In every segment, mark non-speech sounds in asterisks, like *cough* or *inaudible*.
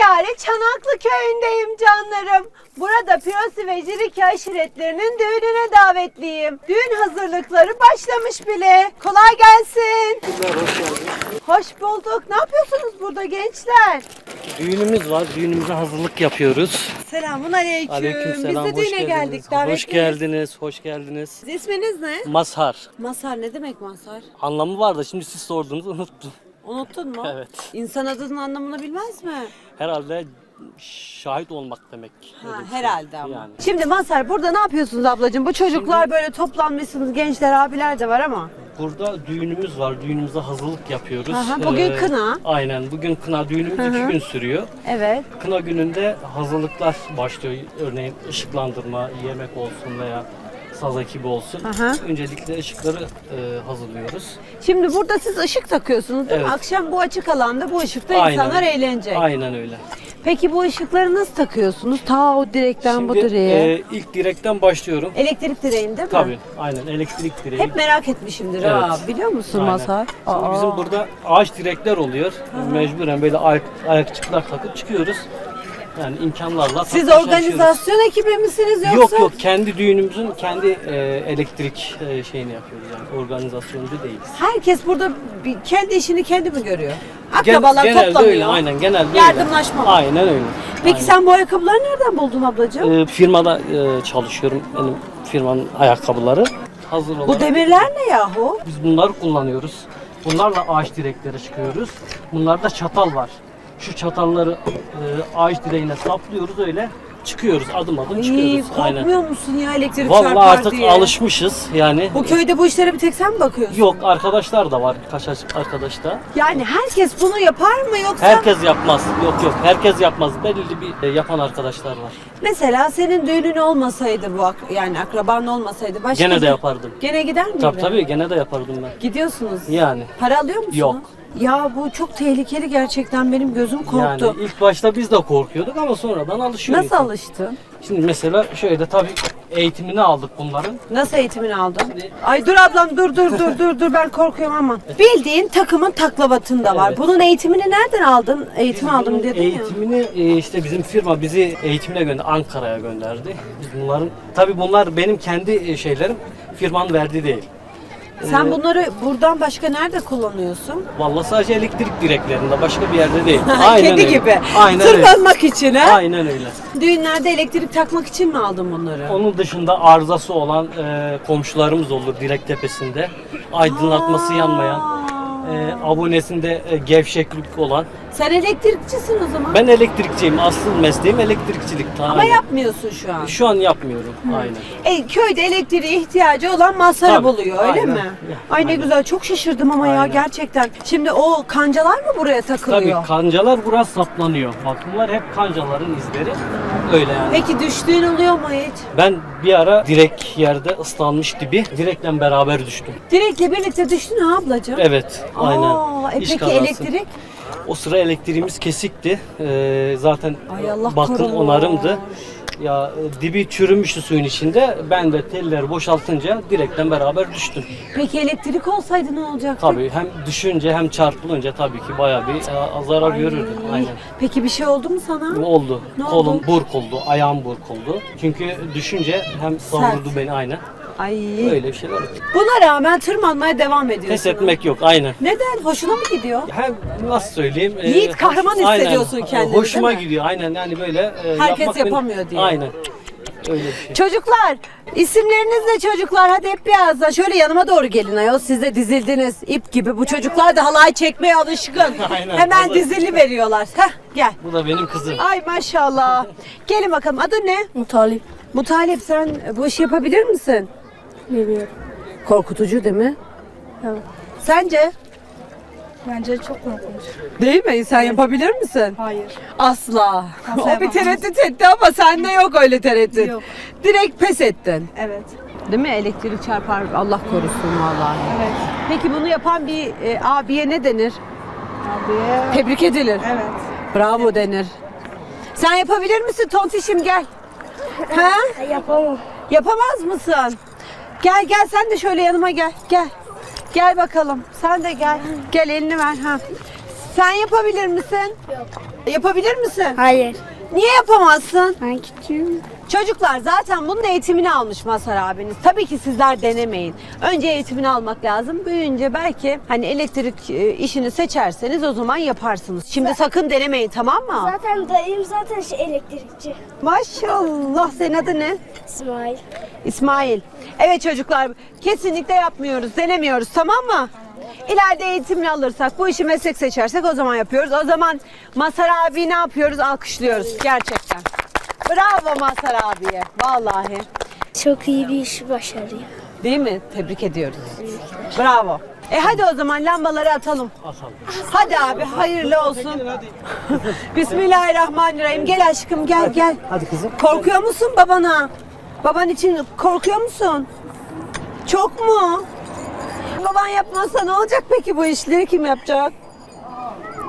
Hakkari Çanaklı köyündeyim canlarım. Burada Piyosi ve Jiriki aşiretlerinin düğününe davetliyim. Düğün hazırlıkları başlamış bile. Kolay gelsin. Hoş bulduk. Ne yapıyorsunuz burada gençler? Düğünümüz var. Düğünümüze hazırlık yapıyoruz. Selamun aleyküm. Aleykümselam. Biz de hoş düğüne geldiniz. geldik. Hoş Davetliyiz. geldiniz. Hoş geldiniz. İsminiz ne? Mazhar. Masar ne demek Masar? Anlamı var da şimdi siz sordunuz unuttum. Unuttun mu? Evet. İnsan adının anlamını bilmez mi? Herhalde şahit olmak demek. Ha, şey. herhalde ama. Yani. Şimdi Masar burada ne yapıyorsunuz ablacığım? Bu çocuklar böyle toplanmışsınız. Gençler, abiler de var ama. Burada düğünümüz var. Düğünümüze hazırlık yapıyoruz. Ee, Aha, bugün kına. Aynen. Bugün kına düğünümüz iki gün sürüyor. Evet. Kına gününde hazırlıklar başlıyor. Örneğin ışıklandırma, yemek olsun veya saz ekibi olsun. Aha. Öncelikle ışıkları e, hazırlıyoruz. Şimdi burada siz ışık takıyorsunuz değil mi? Evet. Akşam bu açık alanda bu ışıkta Aynen. insanlar eğlenecek. Aynen öyle. Peki bu ışıkları nasıl takıyorsunuz? Ta o direkten bu Şimdi direğe. e, ilk direkten başlıyorum. Elektrik direğinde değil mi? Tabii aynen elektrik direği. Hep merak etmişimdir Evet. ha. Biliyor musun Aynen. Masar? Şimdi Aa. bizim burada ağaç direkler oluyor. Mecburen böyle ayak, ayakçıklar takıp çıkıyoruz. Yani imkanlarla Siz organizasyon ekibi misiniz yoksa? Yok yok kendi düğünümüzün kendi e, elektrik e, şeyini yapıyoruz yani organizasyoncu değiliz. Herkes burada bir, kendi işini kendi mi görüyor? Gen- Akrabalar genelde toplanıyor. öyle aynen genelde öyle. Yardımlaşma var. Aynen öyle. Peki Aynen. sen bu ayakkabıları nereden buldun ablacığım? E, firmada e, çalışıyorum. Benim firmanın ayakkabıları. Hazır olarak. bu demirler ne yahu? Biz bunları kullanıyoruz. Bunlarla ağaç direklere çıkıyoruz. Bunlarda çatal var. Şu çatalları e, ağaç direğine saplıyoruz öyle çıkıyoruz adım adım İyi, çıkıyoruz. Aynen. korkmuyor musun ya elektrik Vallahi çarpar artık diye? alışmışız yani. Bu köyde bu işlere bir tek sen mi bakıyorsun? Yok arkadaşlar da var birkaç arkadaş da. Yani herkes bunu yapar mı yoksa? Herkes yapmaz. Yok yok herkes yapmaz. Belirli bir e, yapan arkadaşlar var. Mesela senin düğünün olmasaydı bu ak- yani akraban olmasaydı başka Gene de bir- yapardım. Gene gider miydin? Tabii tabii gene de yapardım ben. Gidiyorsunuz. Yani. Para alıyor musunuz? Yok. Ya bu çok tehlikeli gerçekten benim gözüm korktu. Yani ilk başta biz de korkuyorduk ama sonradan alışıyoruz. Nasıl alıştın? Şimdi mesela şöyle tabii eğitimini aldık bunların. Nasıl eğitimini aldın? Ay dur ablam dur dur dur dur dur ben korkuyorum ama. Bildiğin takımın taklavatında var. Evet. Bunun eğitimini nereden aldın? Eğitim aldım Bunun dedin ya. eğitimini e, işte bizim firma bizi eğitimine gönder Ankara'ya gönderdi. Biz bunların tabii bunlar benim kendi e, şeylerim firmanın verdiği değil. Sen Ee, bunları buradan başka nerede kullanıyorsun? Vallahi sadece elektrik direklerinde başka bir yerde değil. *laughs* Kedi öyle. gibi. Aynen öyle. Tırmanmak için ha? Aynen öyle. Düğünlerde elektrik takmak için mi aldın bunları? Onun dışında arızası olan e, komşularımız olur direk tepesinde. Aydınlatması yanmayan, e, abonesinde e, gevşeklik olan. Sen elektrikçisin o zaman. Ben elektrikçiyim. Asıl mesleğim elektrikçilik. Ama Aynen. yapmıyorsun şu an. Şu an yapmıyorum. Aynen. E, köyde elektriğe ihtiyacı olan masarı Tabii, buluyor öyle aynen. mi? Ya, Ay ne aynen. güzel çok şaşırdım ama ya Aynen. gerçekten. Şimdi o kancalar mı buraya Tabii takılıyor? kancalar burası saplanıyor. Bak bunlar hep kancaların izleri. Öyle yani. Peki düştüğün oluyor mu hiç? Ben bir ara direk yerde ıslanmış dibi direkle beraber düştüm. Direkle birlikte düştün ha ablacığım. Evet, aynen. Aa, e İş peki kazası. elektrik? O sıra elektriğimiz kesikti. Ee, zaten Ay Allah bakın korumuş. onarımdı. Ya e, dibi çürümüştü suyun içinde. Ben de telleri boşaltınca direkten beraber düştüm. Peki elektrik olsaydı ne olacaktı? Tabii hem düşünce hem çarpılınca tabii ki bayağı bir e, zarar görürdüm. Aynen. Peki bir şey oldu mu sana? Oldu. Ne oldu? Kolum burk oldu, ayağım burk oldu. Çünkü düşünce hem savurdu beni aynen. Ay. Öyle bir şeyler. oldu. Buna rağmen tırmanmaya devam ediyorsun. Pes etmek yok aynen. Neden? Hoşuna mı gidiyor? Hem nasıl söyleyeyim? e, Yiğit, kahraman aynen, hissediyorsun kendini, Hoşuma değil mi? gidiyor aynen yani böyle. e, Herkes yapmak beni- yapamıyor diye. Aynen. Öyle bir şey. Çocuklar, isimleriniz ne çocuklar? Hadi hep bir ağızdan şöyle yanıma doğru gelin ayol. Siz de dizildiniz ip gibi. Bu çocuklar da halay çekmeye alışkın. *laughs* Aynen, Hemen hazır. dizili veriyorlar. Heh, gel. Bu da benim kızım. Ay maşallah. Gelin bakalım. Adın ne? Mutalip. Mutalip sen bu işi yapabilir misin? Biliyorum. Korkutucu değil mi? Evet. Sence? Bence çok korkunç. Değil mi? Sen yapabilir misin? Hayır. Asla. Asla o bir yapamam. tereddüt etti ama sende yok öyle tereddüt. Yok. Direkt pes ettin. Evet. Değil mi? Elektrik çarpar. Allah korusun vallahi. Evet. Peki bunu yapan bir e, abiye ne denir? Abiye. Tebrik edilir. Evet. Bravo denir. Sen yapabilir misin tontişim gel. *laughs* Ha? Yapamam. Yapamaz mısın? Gel gel sen de şöyle yanıma gel. Gel. Gel bakalım. Sen de gel. Gel elini ver ha. Sen yapabilir misin? Yok. Yapabilir misin? Hayır. Niye yapamazsın? Ben küçüğüm. Çocuklar zaten bunun eğitimini almış Mazhar abiniz. Tabii ki sizler denemeyin. Önce eğitimini almak lazım. Büyüyünce belki hani elektrik e, işini seçerseniz o zaman yaparsınız. Şimdi sakın denemeyin tamam mı? Zaten dayım zaten şey elektrikçi. Maşallah. Senin adı ne? İsmail. İsmail. Evet çocuklar kesinlikle yapmıyoruz, denemiyoruz tamam mı? İleride eğitimini alırsak, bu işi meslek seçersek o zaman yapıyoruz. O zaman Masar abi ne yapıyoruz? Alkışlıyoruz gerçekten. Bravo Masar abiye. Vallahi. Çok iyi bir iş başarıyor. Değil mi? Tebrik ediyoruz. Bravo. E hadi o zaman lambaları atalım. Hadi abi hayırlı olsun. *laughs* Bismillahirrahmanirrahim. Gel aşkım gel gel. Hadi kızım. Korkuyor musun babana? Baban için korkuyor musun? Çok mu? Baban yapmazsa ne olacak peki bu işleri kim yapacak?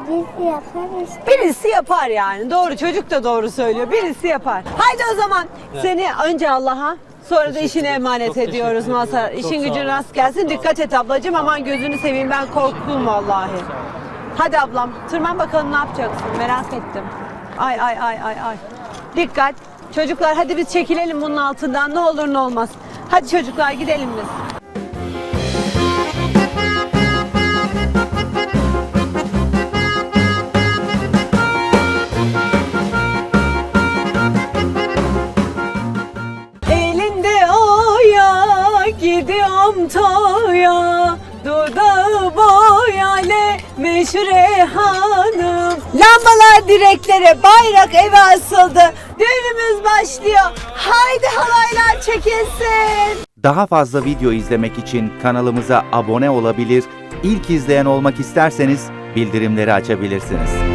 Biz yaparız. Birisi yapar yani. Doğru çocuk da doğru söylüyor. Birisi yapar. Haydi o zaman seni önce Allah'a sonra da işine emanet Çok ediyoruz. Mazhar. Çok İşin gücün rast gelsin. Dikkat et ablacığım. Aman gözünü seveyim ben korktum vallahi. Hadi ablam tırman bakalım ne yapacaksın merak ettim. Ay ay ay ay ay. Dikkat. Çocuklar hadi biz çekilelim bunun altından ne olur ne olmaz. Hadi çocuklar gidelim biz. Gidiyorum toya Dudağı boyalı meşhure hanım. Lambalar direklere bayrak eve asıldı. Düğünümüz başlıyor. Haydi halaylar çekilsin. Daha fazla video izlemek için kanalımıza abone olabilir, ilk izleyen olmak isterseniz bildirimleri açabilirsiniz.